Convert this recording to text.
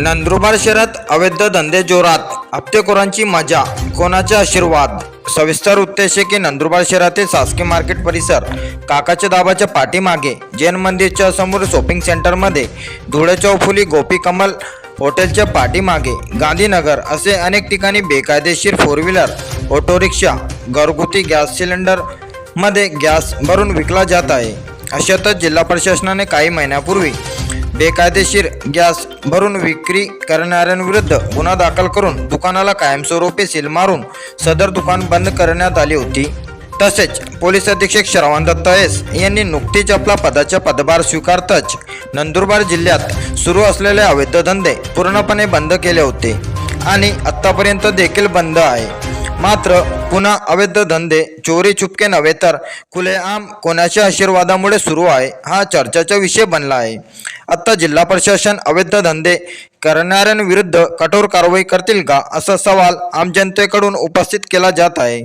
नंदुरबार शहरात अवैध धंदे जोरात हप्तेखोरांची मजा कोणाचे आशीर्वाद? सविस्तर उद्देश नंदुरबार शहरातील शासकीय मार्केट परिसर काकाच्या दाबाच्या पाठीमागे जैन मंदिरच्या समोर शॉपिंग सेंटरमध्ये धुळे चौफुली गोपी कमल हॉटेलच्या पाठीमागे गांधीनगर असे अनेक ठिकाणी बेकायदेशीर फोर व्हीलर ऑटो रिक्षा घरगुती गॅस सिलेंडरमध्ये गॅस भरून विकला जात आहे. अशातच जिल्हा प्रशासनाने काही महिन्यापूर्वी बेकायदेशीर गॅस भरून विक्री करणाऱ्यांविरुद्ध गुन्हा दाखल करून दुकानाला कायमस्वरूपी सील मारून सदर दुकान बंद करण्यात आली होती. तसेच पोलीस अधीक्षक श्रवण दत्त एस यांनी नुकतीच आपला पदाचा पदभार स्वीकारताच नंदुरबार जिल्ह्यात सुरू असलेले अवैध धंदे पूर्णपणे बंद केले होते. आणि आत्तापर्यंत देखील बंद आहे. मात्र पुन्हा अवैध धंदे चोरी चुपके नव्हे तर खुलेआम कोणाच्या आशीर्वादामुळे सुरू आहे हा चर्चेचा विषय बनला आहे. आता जिल्हा प्रशासन अवैध धंदे करणाऱ्यांविरुद्ध कठोर कारवाई करतील का असा सवाल आम जनतेकडून उपस्थित केला जात आहे.